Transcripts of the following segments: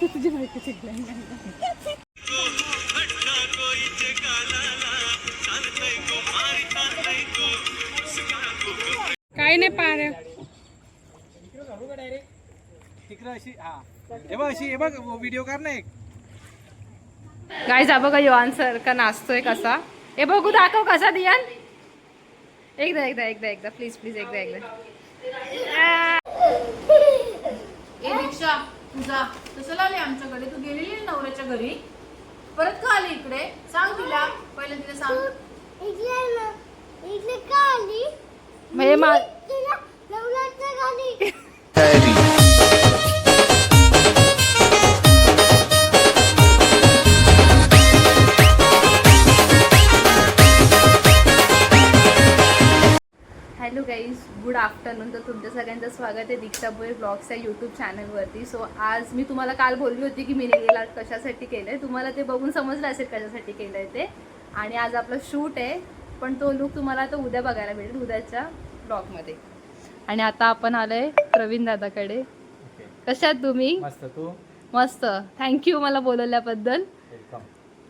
तुझी माहिती चिडली काही नाही पार तिकडं अशी हा. हे बघ अशी हे बघ व्हिडिओ कर ना एक. गाय जा बघा का नाचतोय कसा. हे बघू दाखव कसा दियान. एकदा एकदा एकदा एकदा. प्लीज प्लीज एकदा एकदा. ए दीक्षा तुझा. कसं आली आमच्याकडे. तू गेलेली नवऱ्याच्या घरी. परत का आली इकडे? सांग तिला. पहिले तिला सांग. इकडे ना. इकडे का आली? म्हणजे गाईज गुड आफ्टरनून तर तुमच्या सगळ्यांचं स्वागत आहे दीक्षा बोय ब्लॉग्स या यूट्यूब चॅनलवरती सो आज मी तुम्हाला काल बोलली होती की मी गेला कशासाठी केलं आहे तुम्हाला ते बघून समजलं असेल कशासाठी केलं आहे ते. आणि आज आपलं शूट आहे पण तो लुक तुम्हाला आता उद्या बघायला भेटेल उद्याच्या ब्लॉगमध्ये आणि आता आपण आलो आहे प्रवीण दादाकडे. कशात तुम्ही? मस्त. तू? मस्त. थँक्यू मला बोलवल्याबद्दल.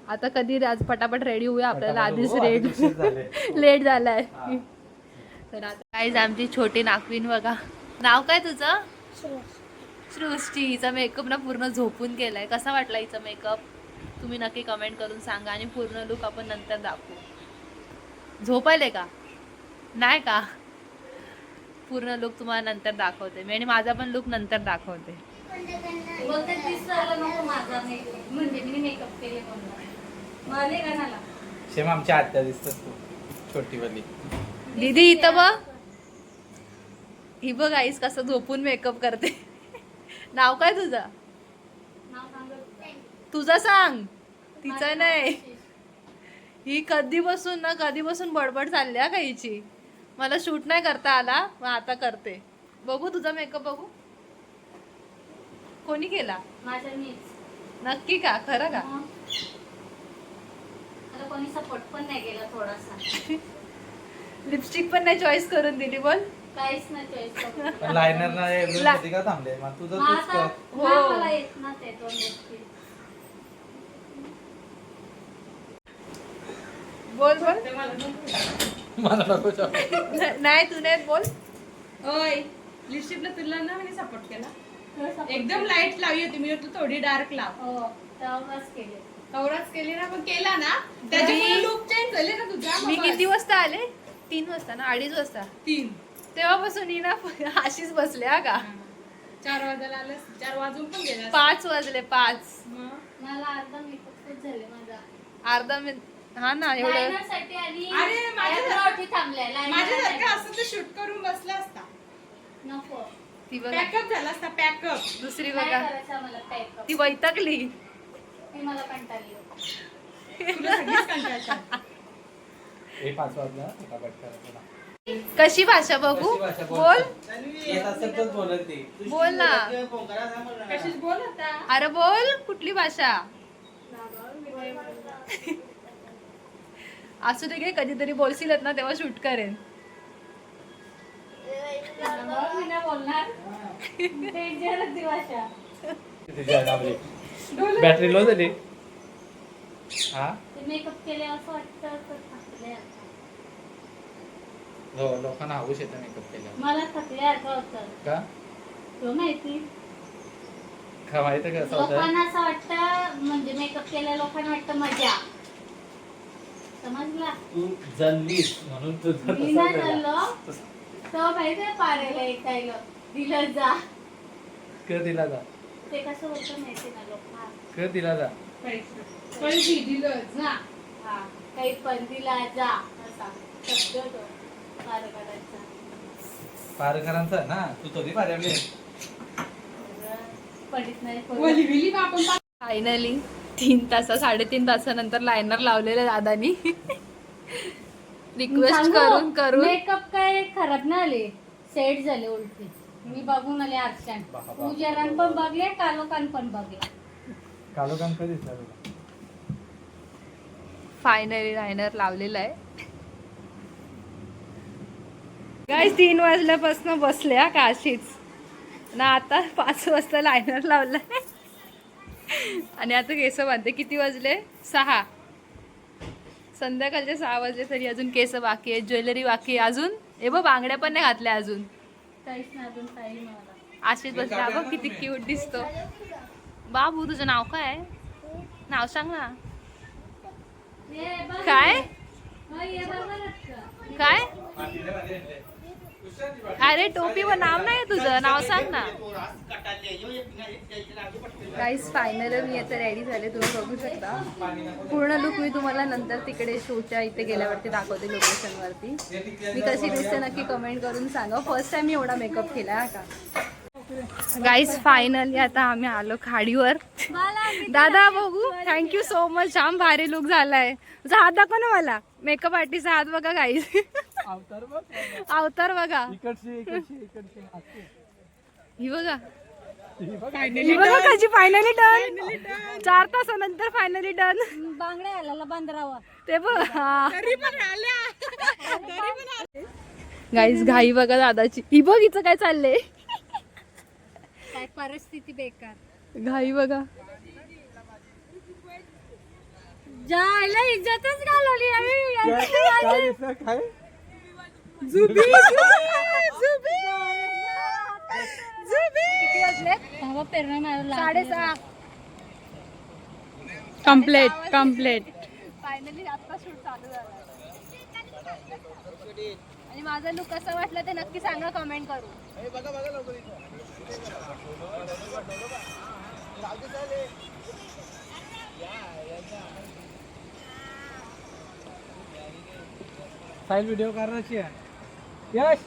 आता कधी आज पटापट रेडी होऊया आपल्याला आधीच रेड उशीर झाले. लेट झालाय. तर आता काहीच आमची छोटी नागवीन बघा. नाव काय तुझं? सृष्टी. हिचा मेकअप ना पूर्ण झोपून केलाय कसा वाटला हिचा मेकअप तुम्ही नक्की कमेंट करून सांगा आणि पूर्ण लुक आपण नंतर दाखवू. झोपायले का? नाही का? पूर्ण लुक तुम्हाला नंतर दाखवते. मी आणि माझा पण लुक नंतर दाखवते. म्हणजे आमच्या आत्या दिसतात तू छोटी वाली दीदी इथं बघ. ही बघ आईस कसं झोपून मेकअप करते. नाव काय तुझं? तुझं सांग. तिचं नाही. ही कधीपासून ना कधीपासून बडबड चालली हा का हिची. मला शूट नाही करता आला मग आता करते. बघू तुझा मेकअप बघू. कोणी केला? नक्की का? खरं का? कोणी सपोर्ट पण नाही केला थोडासा. लिपस्टिक पण नाही चॉईस करून दिली बोल. काहीच नाही चॉईस लायनर ना ला- का थांबले? मग तुझं तूच कर. हो. मला येत ना ते दोन गोष्टी बोल बोल. मला नको. नाही तू नाही बोल. ओय लिपस्टिकला तुला ना मी सपोर्ट केला. एकदम लाइट लावली होती मी म्हटलं थोडी डार्क लाव. हो तेव्हाच केले. कवराच केली ना पण केला ना. त्याच्यामुळे लुक चेंज झाले ना तुझा मी मग किती. वाजता आले? तीन वाजता ना अडीच वाजता. तीन. तेव्हापासून ही ना अशीच बसले हा का? चार वाजायला आलं चार वाजून पण गेला पाच वाजले पाच. मला अर्धा मेकअप झाले माझा. अर्धा मिनिट हा ना एवढं. अरे, माझ्या माझ्यासारखं असं तर शूट करून बसला असता. नको. ती बघा. पॅकअप झाला असता पॅकअप दुसरी बघा. ती वैतागली. ती मला कंटाळली. कशी भाषा बघू? कशी भाषा बोल? बोल ना. अरे बोल कुठली भाषा? असू दे कधीतरी बोलशीलच ना तेव्हा शूट करेन. बॅटरी लो झाली. हा? ते मेकअप केले असं वाटतं. हो लोकांना हाऊस येतं मेकअप केल्यावर. मला थकले आता होतं का? तो माहिती? का माहिती का असं होतं? लोकांना असं वाटतं म्हणजे मेकअप केल्या लोकांना वाटतं मजा. समजला? तू जल्लीस म्हणून तुझं मी तसं नाही झालं. चाललो तो माहितीये ऐकायला. दिलं जा. कर दिला जा? ते कसं होतं माहिती ना लोक कर दिला जा? पण दिलं ना हा काही पण दिला जा असा शब्द तो पारकरांचा. ना? तू पारवली पडित नाही फायनली तीन तासा साडेतीन तासानंतर लायनर लावलेलं दादानी. रिक्वेस्ट करून करून. मेकअप काय खराब नाही आले. सेट झाले उलटी. मी बघून आले आरशान. बाबा. पूजारान पण बघले कालोकान पण बघले. कालो काम कधी तुला फायनली लायनर लावलेला आहे. गाईस तीन वाजल्यापासून बसल्या का अशीच ना आता पाच वाजता लायनर लावलाय. आणि आता केस बांधते किती वाजले? सहा. संध्याकाळचे सहा वाजले तरी अजून केस बाकी आहेत ज्वेलरी बाकी आहे अजून. हे बघ बांगड्या पण नाही घातल्या अजून. अशीच बसले. हा बघ किती क्यूट दिसतो. बाबू तुझं नाव काय नाव सांग ना. काय? काय? अरे टोपी व नाव नाही तुझं? नाव सांग ना. काहीच फायनल मी आता रेडी झाले. तुम्ही बघू शकता. पूर्ण लुक मी तुम्हाला नंतर तिकडे शोच्या इथे गेल्यावरती दाखवते लोकेशनवरती मी कशी दिसते नक्की कमेंट करून सांगा. फर्स्ट टाइम मी एवढा मेकअप केला का? गाईस फायनली आता आम्ही आलो खाडीवर. दादा बघू. थँक्यू सो मच जाम भारी लुक झालाय. तुझा हात दाखव ना मला. मेकअप आर्टिस्ट हात बघा गाईस अवतार बघ. ही बघा. ही बघ. ही बघा कशी फायनली डन चार तासानंतर फायनली डन बांगड्या आला बांधरावा ते बघ. गाईस घाई बघा दादाची. ही बघ हिचं काय चाललंय. काय परिस्थिती बेकार. घाई बघा. जायला इज्जतच घालवली काय काय दिसलं? काय? बाबा पेरणा मारला साडेसहा. कम्प्लेट कम्प्लेट फायनली आता शूट चालू झाला. आणि माझा लुक कसा वाटला ते नक्की सांगा कमेंट करू साईल व्हिडिओ करायची आहे. यश!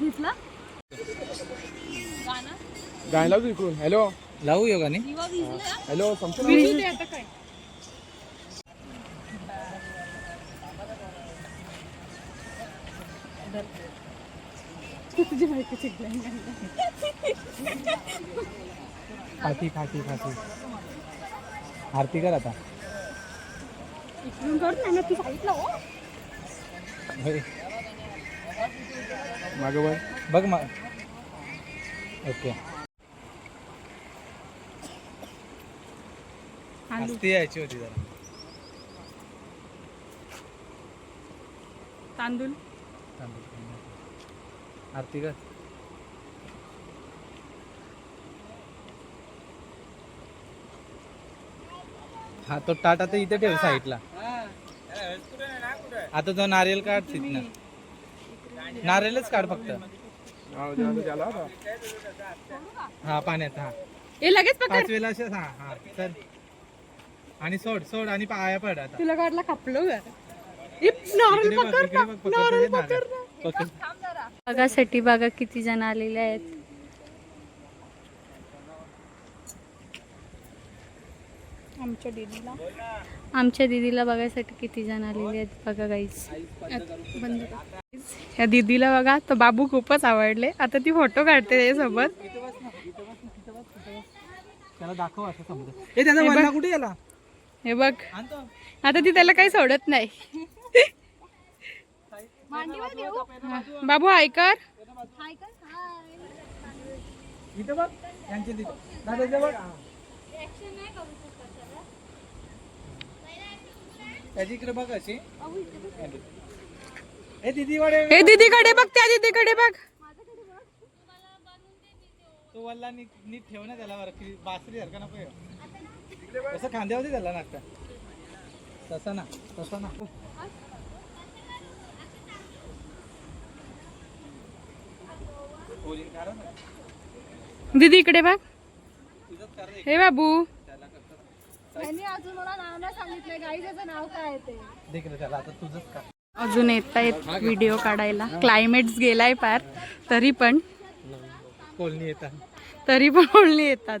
दिसला? गायला इकडून हॅलो लावू योगाने हॅलो फाटी फाटी फाटी आरती कर आता. होय. मागं बघ बघ मा ओके. हस्ती यायची होती जरा. तांदूळ? आरती कर. हा तो ताट आता इथे ठेव साईडला. आता तो नारियल काढ तिथनं. नारियलच काढ फक्त. हा पाण्यात हा. हे लगेच पकड. पाच वेळेला असेच हा हा. चल. आणि सोड सोड आणि पाया पड आता. तुला काढला खपलो इकडे बघ, इकडे बघ, पकड नारळ. पकड. बघासाठी बघा किती जण आलेले आहेत. आमच्या दीदीला. आमच्या दीदीला बघायसाठी किती जण आलेले आहेत बघा गाईस बंद या दीदीला बघा तो बाबू खूपच आवडले. आता ती फोटो काढते त्याच्यासोबत त्याला दाखव असं समजा. ए त्याचा वल्ला कुठे गेला? हे बघ. आता ती त्याला काही सोडत नाही. बाबू वाडे. हे दीदीकडे बघ त्या दीदीकडे बघ. तो वल्ला नीट नीट ठेव ना त्याला बरं की बासरी सारखा नको. असं खांद्यावरती त्याला नागता तसा ना तसा ना. दीदी इकडे बघ. हे बाबू. त्यांनी अजून मला नाव नाही सांगितलंय. गाई त्याचं नाव काय आहे ते? देख रे त्याला आता तुझंच का? अजून येत आहेत व्हिडिओ काढायला. क्लायमेट्स गेलाय पार तरी पण. कोलनी येतात. तरी पण बोलणी येतात.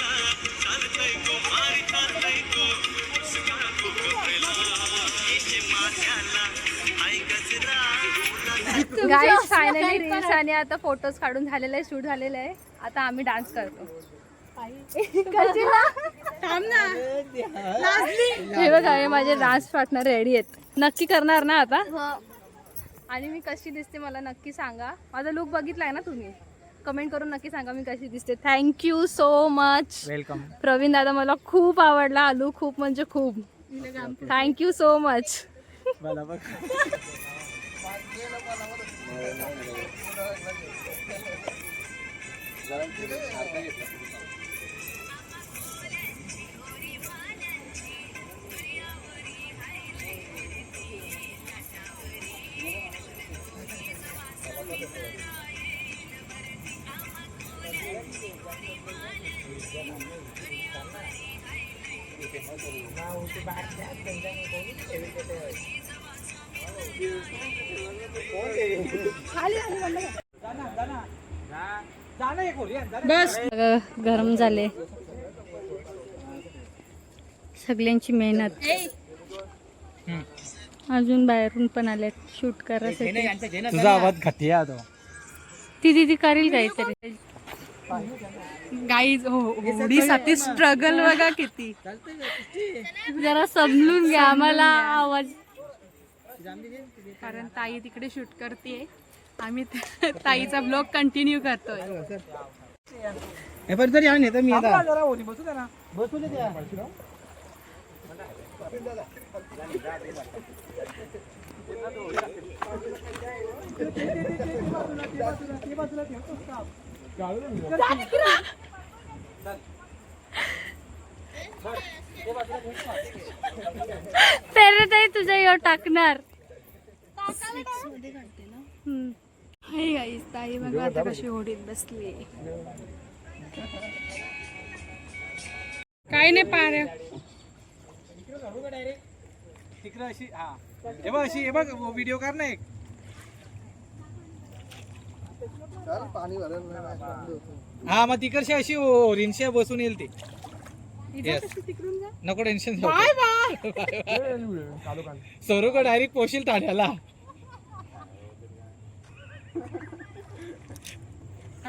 गाईज फायनली रील्स आणि आता फोटोज काढून झालेले आहे शूट झालेलं आहे. आता आम्ही डान्स करतो. हे बघा हे माझे डान्स पार्टनर रेडी आहेत. नक्की करणार ना आता? आणि मी कशी दिसते मला नक्की सांगा. माझा लुक बघितलाय ना तुम्ही? कमेंट करून नक्की सांगा मी कशी दिसते. Thank you so much welcome Praveen दादा मला खूप आवडला. हा लुक खूप म्हणजे खूप. Thank you so much Thank you. झाले. सगळ्यांची मेहनत. अजून बाहेरून पण आल्यात शूट करायसाठी तुझा आवाज तो. दिदी करील काहीतरी. गाईज होडीसाठी स्ट्रगल बघा किती. जरा समजून घ्या आम्हाला आवाज. कारण ताई तिकडे शूट करते आम्ही ताईचा ब्लॉग कंटिन्यू करतोय. हे पण तरी आहे तर मी आता बसू दे ना बसू दे त्या. तेरे ताई तुझ्या यो टाकणार हम्म. ताई बघा आता कशी बसली. काय नाही पार. तिकडं अशी हा हे बघ अशी हे बघ व्हिडिओ कर ना एक हा मग तिकडशी अशी रिनशा बसून येईल ती. नको टेन्शन सरू का डायरेक्ट पोशील ताड्याला का कर्मशा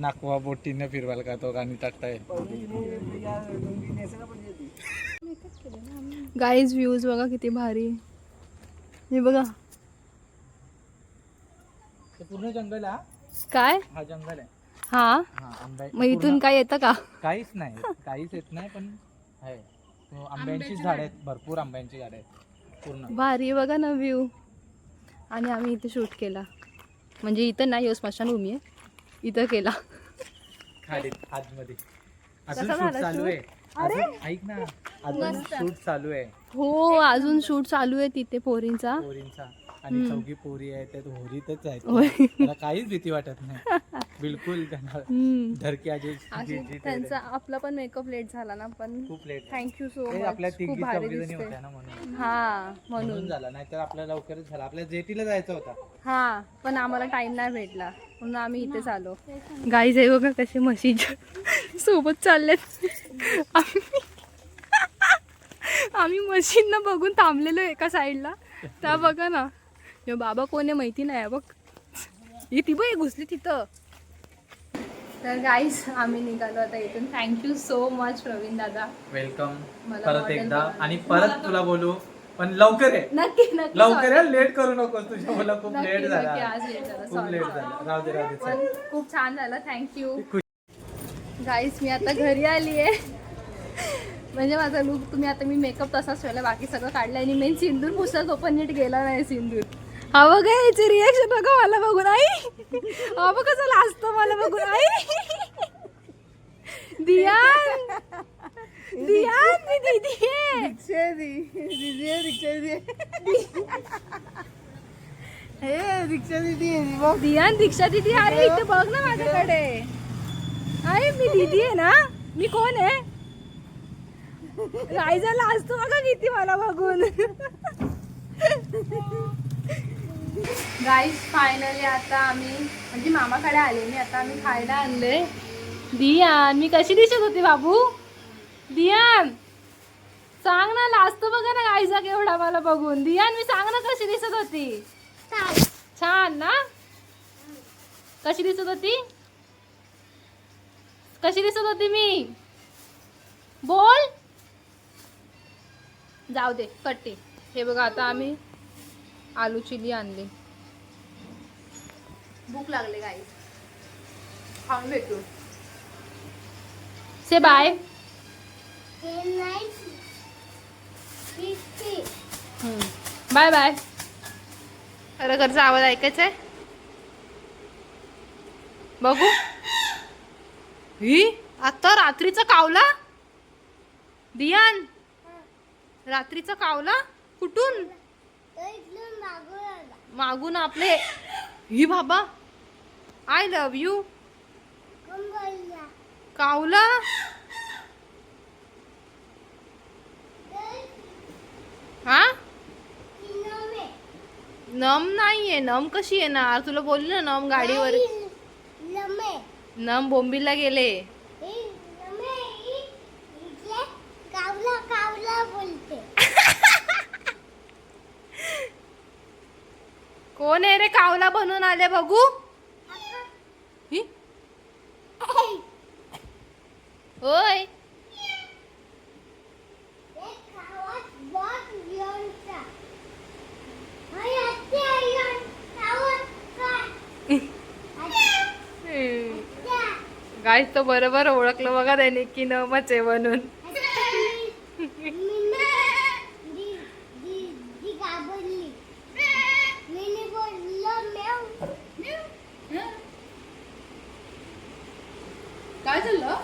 नाकवा बोटीने फिरवाल का तो गाणी टाकताय? गाईज व्ह्यूज बघा किती भारी. हे बघा. पूर्ण जंगल हा? काय? हा जंगल आहे. हा? हा आंबा मग इथून काय येतं का? काहीच नाही काहीच येत नाही पण आहे. तो आंब्यांची झाड आहेत भरपूर आंब्यांची झाड आहेत पूर्ण. भारी बघा ना व्ह्यू आणि आम्ही इथे शूट केला. म्हणजे इथं नाही हो स्मशानभूमी आहे. इथं केला. खालीत आतमध्ये. अजून शूट चालू आहे. अजून ऐक ना अजून शूट चालू आहे. हो अजून शूट चालू आहे तिथे पोरींचा. पोरींचा. आणि चौघी पोरी आहेत त्यात होरीतच आहेत. होय. मला काहीच भीती वाटत नाही. बिलकुल. धरकी आजी त्यांचा आपला पण मेकअप लेट झाला ना पण खूप लेट थँक्यू सो आपल्या मच खूप तिघी भारी चौघी जणी दिसते होत्या ना म्हणून. हा म्हणून झाला नाहीतर आपल्याला लवकरच झाला. आपल्या जेटीला जायचं होता. हा पण आम्हाला टाइम नाही भेटला. म्हणून आम्ही इथेच आलो. गाईज आहे बघा कसे म्हशीच्या सोबत चाललेत आम्ही आम्ही म्हशींना बघून थांबलेलो एका साईडला त्या बघा ना. बाबा कोण आहे माहिती नाही बघ. ही ती बघ घुसली तिथं. तर गाईज आम्ही निघालो आता इथून. थँक्यू सो मच प्रवीण दादा. वेलकम मला परत model एकदा. बनवायला. आणि परत तुला बोलू पण लवकर आहे नक्की नक्की लवकर लेट करू नको तुझ्या मला खूप नक्की, लेट नक्की, झाला आज late झाला. खूप Sorry, लेट. झाला. राहू दे राहू दे पण. खूप छान झालं. थँक्यू खुश. गाईस मी आता घरी आली आहे. म्हणजे माझा लुक तुम्ही आता मी मेकअप तसाच ठेवला बाकी सगळं काढलं आणि मेन सिंदूर पुसत तो पण नीट गेला नाही सिंदूर. हा बघा याची रिएक्शन बघा मला बघून आई. बघ कसं लाजतो मला बघून आई. दियान. दियान मी दीदी आहे दियान दीक्षा दीदी अरे इथे बघ ना माझ्याकडे. अरे मी दीदी आहे ना? मी कोण आहे? रायजाला असतो बघा किती मला बघून. गाईस फायनली आता आम्ही म्हणजे मामाकडे आले मी आता आम्ही खायला आणले. दियान मी कशी दिसत होती बाबू? दियान सांग ना लास्ट बघा ना गाईचा केवढा मला बघून. दियान मी सांग ना कशी दिसत होती? छान ना? कशी दिसत होती? कशी दिसत होती मी? बोल. जाऊ दे कट्टी हे बघा आता आम्ही आलू चिली आणली. भूक लागले गाई खाऊन भेटू से बाय. Bye bye. खरं घरचा आवाज ऐकायचा आहे? बघू. ही? आता रात्रीचा कावला? दियान? रात्रीचा कावला? कुठून? मागून आपले ही बाबा आय लव यू कावला. हा? नम नाहीये नम कशी येणार? तुला बोलली ना नम गाडीवर. नम. बोंबीला गेले कावला कावला बोलते कोण आहे रे कावला बनून आले बघू? ही? होय. गाईस तो बरोबर ओळखलं बघा त्याने की नमच आहे म्हणून मीना दी दी दी घाबरली मीने बोललो मेव काय झालं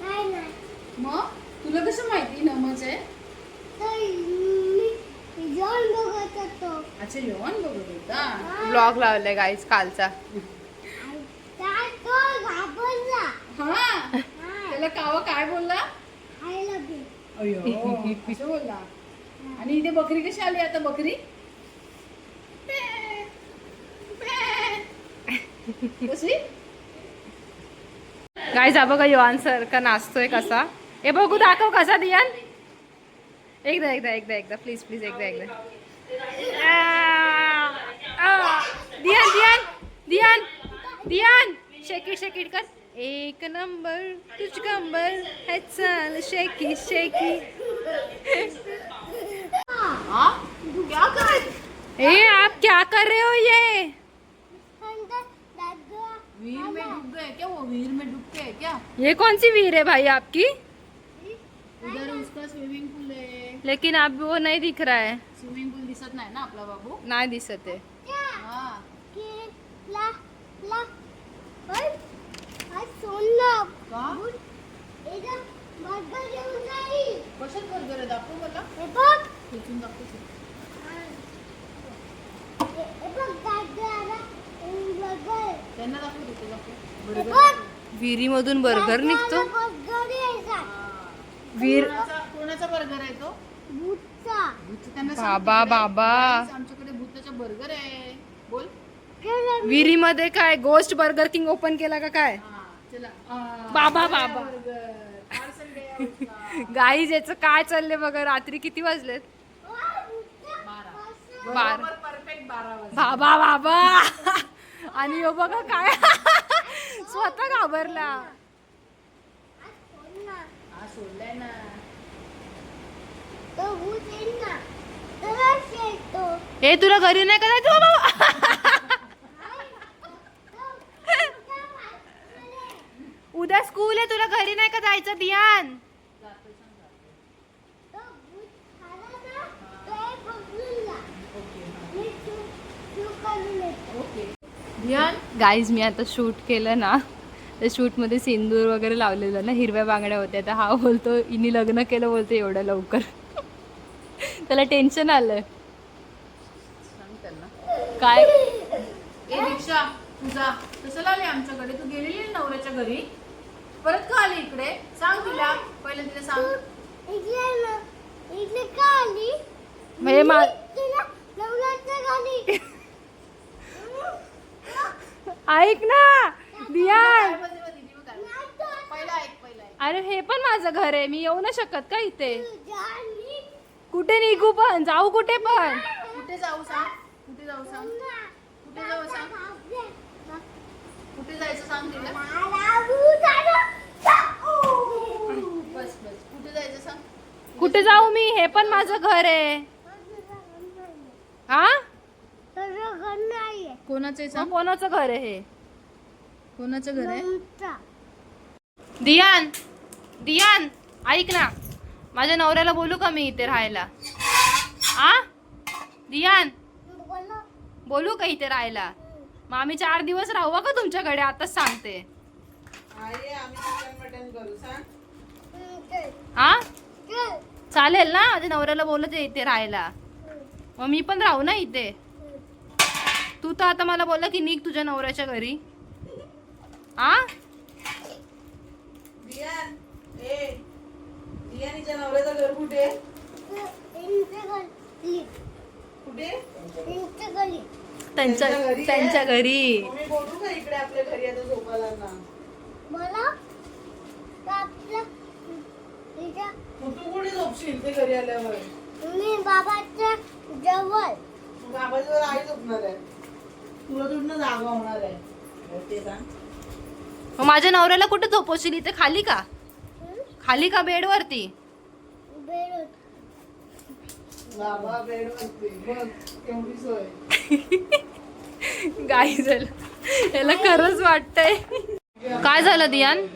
काय नाही मग तुला कसं माहिती नमच आहे तर मी जाऊन बघत होतो अच्छा येऊन बघत होता ब्लॉग लावलाय गाईस कालचा. त्याला कावा काय बोलला? आणि इथे बकरी कशी आली आता बकरी? कशी? गाईस हा बघा युवान सर का नाचतोय कसा. हे बघू दाखव कसा दियान. एकदा एकदा एकदा एकदा. प्लीज प्लीज एकदा एकदा. शेकी शेकीट कर एक नंबर तुझ कंबर है चाल शेकी शेकी क्या कर ए आप क्या कर रहे हो ये? वीर में डूब गए क्या वो? वीर में डूब के है क्या? ये कौन सी वीर है भाई आपकी? उधर उसका स्विमिंग पूल है। लेकिन आप वो नहीं दिख रहा है। स्विमिंग पूल दिसत नाही ना आपला बाबू? नाही दिसत आहे कशात बर्गर आहे दाखव मला. खेचून दाखव बर्गर त्यांना दाखव तिथे दाखव. बघ. विहिरीमधून बर्गर निघतो? बर्गर वीर कोणाचा बर्गर आहे तो? भूतचा. त्यांना बाबा. बाबा. आमच्याकडे भूताचा बर्गर आहे. विहिरीमध्ये काय? गोस्ट बर्गर किंग ओपन केला का काय? हा बाबा बाबा. बर्गर पार्सल गया उसका. गाईज याचं काय चाललंय बघा? रात्री किती वाजलेत? बाबा बाबा. आणि हो बघा काय. स्वतः घाबरला. हा हे तुला घरी नाही का जायचं बाबा आहे तुला घरी नाही का जायचं ध्यान गाईज मी आता शूट केलं ना. त्या शूटमध्ये सिंदूर वगैरे लावलेलं ना हिरव्या बांगड्या होत्या. तर हा बोलतो इनी लग्न केलं बोलतो एवढं लवकर. त्याला टेन्शन आलं काय? ए दीक्षा तुझा कशाला आली आमच्याकडे. तू गेलेली ना नवऱ्याच्या घरी. परत का आली इकडे? सांग तिला. पहिले तिला सांग. इकडे ना. इकडे का आली? म्हणजे मा तिला ऐक ना दियान काय बोलते बघ दीदी, बघ काय. पहिलं ऐक पहिलं ऐक. अरे हे पण माझं घर आहे. मी येऊ नाही शकत का इथे? कुठे निघू पण? जाऊ कुठे पण? कुठे जाऊ सांग? कुठे जाऊ सांग? कुठे जाऊ सांग? कुठे जायचं सांग तिला? जायचं सांग. कुठे जाऊ मी? हे पण माझं घर आहे. हा? कोणाचं आहे मग सांग? कोणाचं घर आहे हे? कोणाचं घर आहे? दियान दियान ऐक ना. माझ्या नवऱ्याला बोलू का मी इथे राहायला? आ? दियान बोलू. का इथे राहायला? मग आम्ही चार दिवस राहू का तुमच्याकडे? आताच सांगते. हा? चालेल ना माझ्या नवऱ्याला बोलत आहे इथे राहायला. मग मी पण राहू ना इथे. तू तर आता मला बोलला की निघ तुझ्या नवऱ्याच्या घरी. आ? नवऱ्याचं घर कुठे? कुठे? त्यांच्या त्यांच्या घरी मी बोलू का इकडे आपल्या घरी आता झोपायला ना मला आपल्या तिच्या मग तू घरी आल्यावर? मी बाबाच्या जवळ. आबाजवर आई झोपणार आहे. तुला तुझं जागा होणार आहे. ते सांग. मग माझ्या नवऱ्याला कुठे झोपवशील? इथे खाली का? खाली का बेडवरती. बाबा वरती बघ केवढी सोय. गाई झालं. याला खरंच वाटतंय. काय झालं दियान?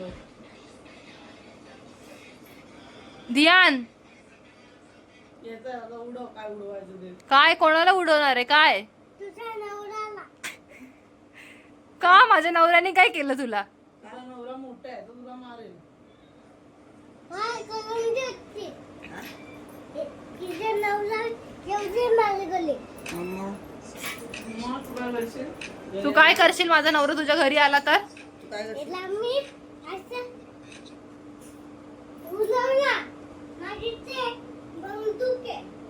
दियान? उडव काय उडवायचं ते? काय कोणाला उडवणार आहे? काय? तुझ्या नवऱ्याला. का माझ्या नवऱ्याने काय केलं तुला? तुझा नवरा मोठा आहे तो तुला मारेल. काय करून देते. तिच्या नवरा एवढे मारे गेले. मग तुला करशील? तू काय करशील? माझा नवरा तुझ्या घरी आला तर? तू काय करशील? त्याला मी असं उलवला माझी ते बंदूक आहे